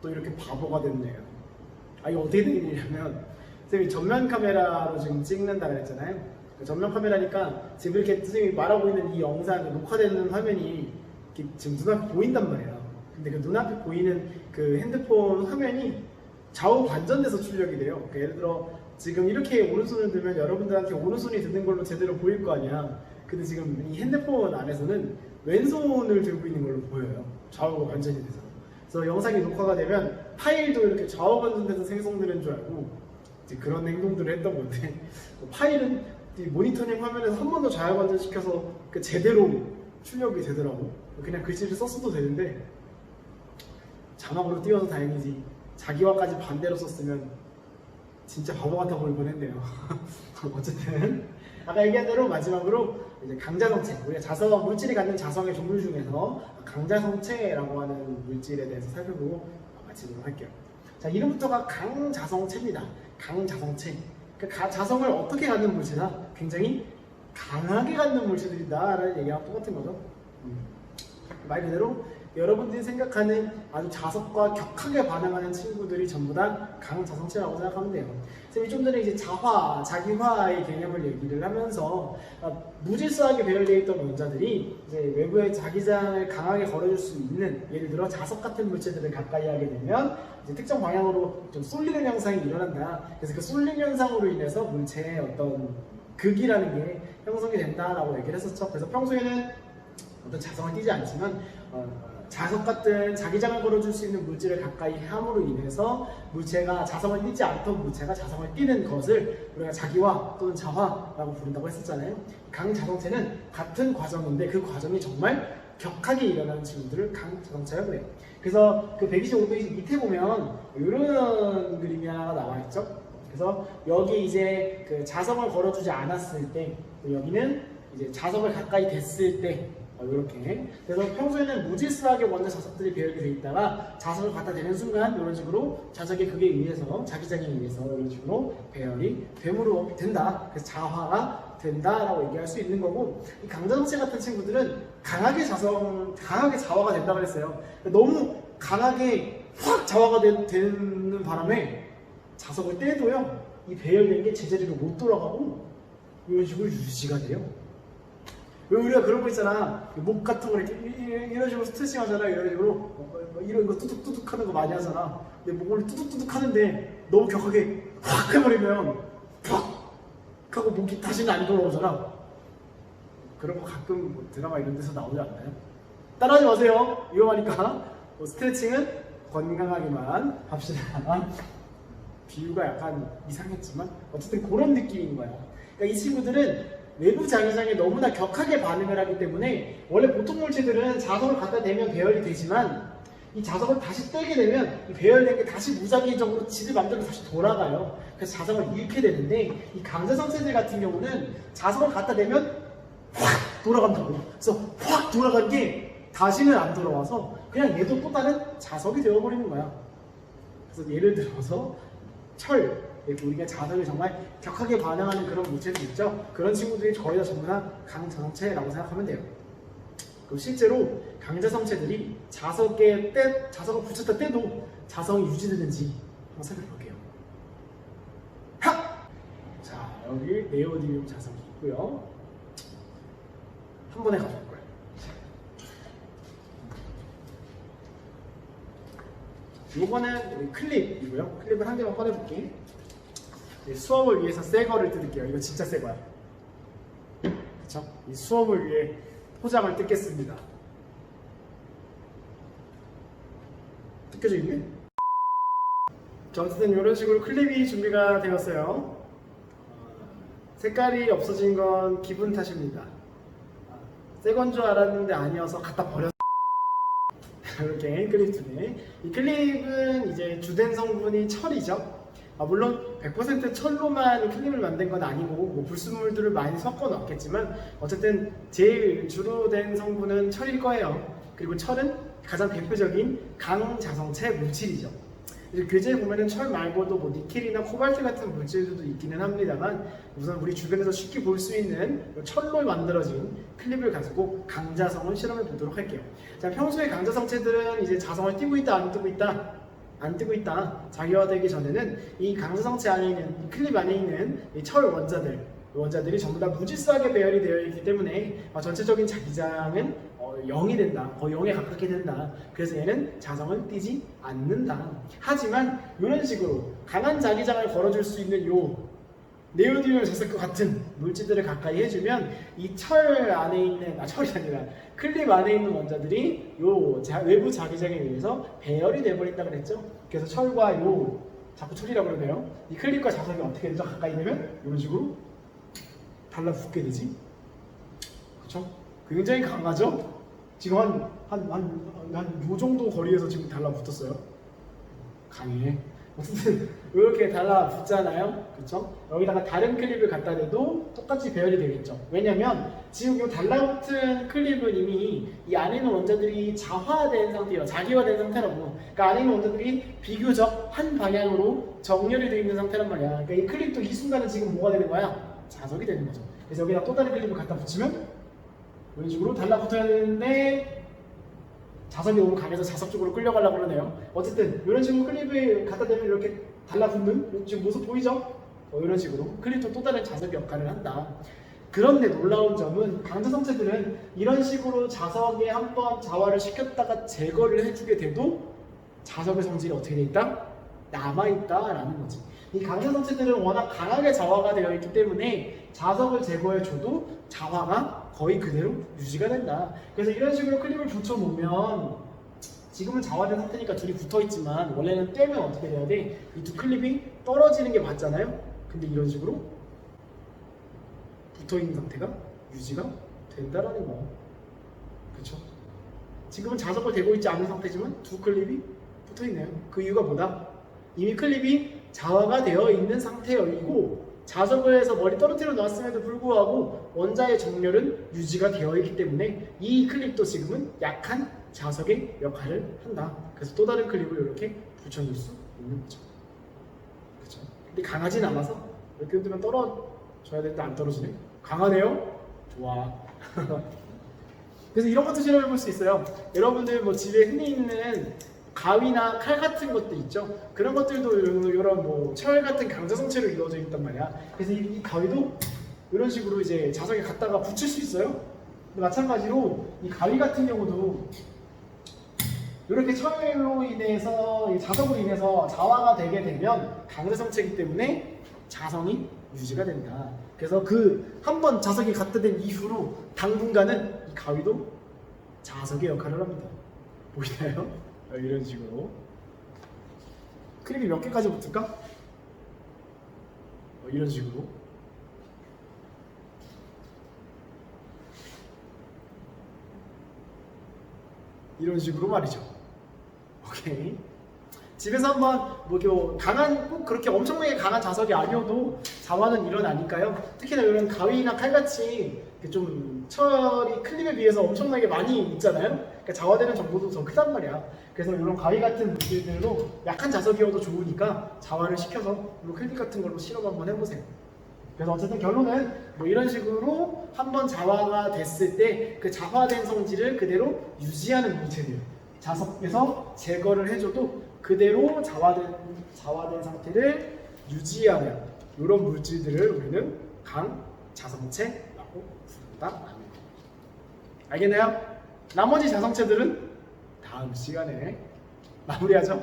또 이렇게 바보가 됐네요. 아 이거 어떻게 된 일이냐면 선생님이 전면 카메라로 지금 찍는다 그랬잖아요. 그 전면 카메라니까 지금 이렇게 선생님이 말하고 있는 이 영상 녹화되는 화면이 지금 눈앞에 보인단 말이에요. 근데 그 눈앞에 보이는 그 핸드폰 화면이 좌우 반전돼서 출력이 돼요. 그러니까 예를 들어 지금 이렇게 오른손을 들면 여러분들한테 오른손이 드는 걸로 제대로 보일 거 아니야. 근데 지금 이 핸드폰 안에서는 왼손을 들고 있는 걸로 보여요. 좌우가 반전이 돼서. 그래서 영상이 녹화가 되면 파일도 이렇게 좌우 반전돼서 생성되는 줄 알고 이제 그런 행동들을 했던 건데 파일은 이 모니터링 화면에서 한 번 더 좌우 반전시켜서 그 제대로 출력이 되더라고. 그냥 글씨를 썼어도 되는데 자막으로 띄워서 다행이지 자기와까지 반대로 썼으면 진짜 바보 같아 보일 뻔했네요. 어쨌든 아까 얘기한 대로 마지막으로 이제 강자성체 우리가 자성 물질이 갖는 자성의 종류 중에서 강자성체라고 하는 물질에 대해서 살펴보고 마치도록 할게요. 자 이름부터가 강자성체입니다. 강자성체. 그 가- 자성을 어떻게 갖는 물체다? 굉장히 강하게 갖는 물체들이다라는 얘기랑 똑같은 거죠. 음. 말 그대로 여러분들이 생각하는 아주 자석과 격하게 반응하는 친구들이 전부 다 강자성체라고 생각하면 돼요. 쌤이 좀 전에 이제 자화, 자기화의 개념을 얘기를 하면서 아, 무질서하게 배열되어 있던 원자들이 이제 외부의 자기장을 강하게 걸어줄 수 있는 예를 들어 자석 같은 물체들을 가까이 하게 되면 이제 특정 방향으로 좀 쏠리는 현상이 일어난다. 그래서 그 쏠림 현상으로 인해서 물체의 어떤 극이라는 게 형성이 된다라고 얘기를 했었죠. 그래서 평소에는 어떤 자성을 띠지 않지만 어, 자석 같은 자기장을 걸어줄 수 있는 물질을 가까이 함으로 인해서 물체가 자성을 띠지 않던 물체가 자성을 띠는 것을 우리가 자기화 또는 자화라고 부른다고 했었잖아요. 강자성체는 같은 과정인데 그 과정이 정말 격하게 일어나는 친구들을 강자성체라고 해요. 그래서 그 125페이지 밑에 보면 이런 그림이 하나 나와 있죠. 그래서 여기 이제 그 자성을 걸어주지 않았을 때 여기는 이제 자석을 가까이 댔을 때 어, 이렇게. 그래서 평소에는 무질서하게 먼저 자석들이 배열이 돼 있다가 자석을 갖다 대는 순간 이런 식으로 자석의 극에 의해서 자기장에 의해서 이런 식으로 배열이 됨으로 된다. 그래서 자화가 된다라고 얘기할 수 있는 거고 이 강자성체 같은 친구들은 강하게 자성 강하게 자화가 된다 그랬어요. 너무 강하게 확 자화가 되, 되는 바람에 자석을 떼도요 이 배열된 게 제자리로 못 돌아가고 이런 식으로 유지가 돼요 왜 우리가 그런 거 있잖아. 목 같은 거 이렇게 이런 식으로 스트레칭 하잖아. 이런 식으로. 어, 뭐 이런 거 뚜둑뚜둑 하는 거 많이 하잖아. 근데 목을 뚜둑뚜둑 하는데 너무 격하게 확 해버리면 팍! 하고 목이 다시는 안 돌아오잖아. 그런 거 가끔 뭐 드라마 이런 데서 나오지 않나요? 따라하지 마세요. 위험하니까. 뭐 스트레칭은 건강하게만 합시다. 비유가 약간 이상했지만 어쨌든 그런 느낌인 거야. 그러니까 이 친구들은 외부 자기장에 너무나 격하게 반응을 하기 때문에 원래 보통 물체들은 자석을 갖다 대면 배열이 되지만 이 자석을 다시 떼게 되면 이 배열된 게 다시 무작위적으로 지들 맘대로 다시 돌아가요. 그래서 자석을 잃게 되는데 이 강자성체들 같은 경우는 자석을 갖다 대면 확 돌아간다고. 그래서 확 돌아간 게 다시는 안 돌아와서 그냥 얘도 또 다른 자석이 되어버리는 거야. 그래서 예를 들어서 철 우리가 자석이 정말 격하게 반응하는 그런 물체들 있죠. 그런 친구들이 거의 다 전부 다 강자성체라고 생각하면 돼요. 그리고 실제로 강자성체들이 자석에 떼, 자석을 붙였다 떼도 자성이 유지되는지 한번 살펴볼게요. 하! 자 여기 네오디뮴 자석이 있고요. 한 번에 가져올 거예요. 이거는 클립이고요. 클립을 한 개만 꺼내볼게. 이 수업을 위해서 새 거를 뜯을게요. 이거 진짜 새 거야. 그쵸? 이 수업을 위해 포장을 뜯겠습니다. 뜯겨져 있네? 자, 어쨌든 이런 식으로 클립이 준비가 되었어요. 어, 색깔이 없어진 건 기분 탓입니다. 새 건 줄 알았는데 아니어서 갖다 버렸 이렇게 클립 두 개. 이 클립은 이제 주된 성분이 철이죠. 아, 물론 100% 철로만 클립을 만든 건 아니고 뭐 불순물들을 많이 섞어 넣었겠지만 어쨌든 제일 주로 된 성분은 철일 거예요. 그리고 철은 가장 대표적인 강자성체 물질이죠. 교재에 보면은 철 말고도 뭐 니켈이나 코발트 같은 물질들도 있기는 합니다만 우선 우리 주변에서 쉽게 볼 수 있는 철로 만들어진 클립을 가지고 강자성을 실험해 보도록 할게요. 자, 평소에 강자성체들은 이제 자성을 띠고 있다 안 띠고 있다 안 뜨고 있다. 자기화되기 전에는 이 강수성체 안에 있는 이 클립 안에 있는 이 철 원자들 이 원자들이 전부 다 무질서하게 배열이 되어 있기 때문에 어, 전체적인 자기장은 어, 0이 된다. 거의 0에 가깝게 된다. 그래서 얘는 자성을 띠지 않는다. 하지만 이런 식으로 강한 자기장을 걸어줄 수 있는 요 네오디올 자석과 같은 물질들을 가까이 해주면 이 철 안에 있는 아 철이 아니라 클립 안에 있는 원자들이 요 자- 외부 자기장에 의해서 배열이 돼버린다 그랬죠. 그래서 철과 요 자꾸 철이라고 그러네요. 이 클립과 자석이 어떻게 되죠? 가까이 되면 이런 식으로 달라붙게 되지. 그렇죠? 굉장히 강하죠. 지금 한 한 한 한 요 정도 거리에서 지금 달라붙었어요. 강해. 어쨌든 이렇게 달라붙잖아요. 그렇죠? 여기다가 다른 클립을 갖다 대도 똑같이 배열이 되겠죠. 왜냐면 지금 이 달라붙은 클립은 이미 이 안에 있는 원자들이 자화된 상태예요. 자기화된 상태라고. 그러니까 안에 있는 원자들이 비교적 한 방향으로 정렬이 되어 있는 상태란 말이야. 그러니까 이 클립도 이 순간은 지금 뭐가 되는 거야? 자석이 되는 거죠. 그래서 여기다 또 다른 클립을 갖다 붙이면 이런 식으로 달라붙어야 되는데 자석이 너무 강해서 자석 쪽으로 끌려가려고 그러네요. 어쨌든 이런 식으로 클립을 갖다 대면 이렇게 달라붙는 지금 모습 보이죠? 어, 이런 식으로 클립도 또 다른 자석 역할을 한다. 그런데 놀라운 점은 강자성체들은 이런 식으로 자석에 한 번 자화를 시켰다가 제거를 해주게 돼도 자석의 성질이 어떻게 돼 있다? 남아있다라는 거지. 이 강자성체들은 워낙 강하게 자화가 되어 있기 때문에 자석을 제거해줘도 자화가 거의 그대로 유지가 된다. 그래서 이런 식으로 클립을 붙여놓으면 지금은 자화된 상태니까 둘이 붙어있지만 원래는 떼면 어떻게 돼야 돼? 이 두 클립이 떨어지는 게 맞잖아요? 근데 이런 식으로 붙어있는 상태가 유지가 된다라는 거. 그쵸? 지금은 자석을 대고 있지 않은 상태지만 두 클립이 붙어있네요. 그 이유가 뭐다? 이미 클립이 자화가 되어 있는 상태이고 자석을 해서 머리 떨어뜨려 놨음에도 불구하고 원자의 정렬은 유지가 되어 있기 때문에 이 클립도 지금은 약한 자석의 역할을 한다. 그래서 또 다른 클립을 이렇게 붙여놓을 수 있는 거죠. 그렇죠? 근데 강하진 않아서 이렇게 흔들면 떨어져야 되는데 안 떨어지네. 강하네요. 좋아. 그래서 이런 것도 실험해 볼 수 있어요. 여러분들 뭐 집에 흔히 있는 가위나 칼 같은 것도 있죠. 그런 것들도 이런, 이런 뭐철 같은 강자성체로 이루어져 있단 말이야. 그래서 이, 이 가위도 이런 식으로 이제 자석에 갖다가 붙일 수 있어요. 마찬가지로 이 가위 같은 경우도 이렇게 철로 인해서 이 자석으로 인해서 자화가 되게 되면 강자성체이기 때문에 자성이 유지가 된다. 그래서 그 한 번 자석이 갖다 된 이후로 당분간은 이 가위도 자석의 역할을 합니다. 보이나요? 어, 이런 식으로 클립이 몇 개까지 붙을까? 어, 이런 식으로 이런 식으로 말이죠. 오케이. 집에서 한번 뭐 강한 꼭 그렇게 엄청나게 강한 자석이 아니어도 자화는 일어나니까요. 특히나 이런 가위나 칼같이 좀 철이 클립에 비해서 엄청나게 많이 있잖아요. 그러니까 자화되는 정도도 더 크단 말이야. 그래서 이런 가위 같은 물질들로 약한 자석이어도 좋으니까 자화를 시켜서 이런 클립 같은 걸로 실험 한번 해보세요. 그래서 어쨌든 결론은 뭐 이런 식으로 한번 자화가 됐을 때 그 자화된 성질을 그대로 유지하는 물체들 자석에서 제거를 해줘도 그대로 자화된 자화된 상태를 유지하는 이런 물질들을 우리는 강 자성체라고 부른다. 알겠나요? 나머지 자성체들은 다음 시간에 마무리하죠.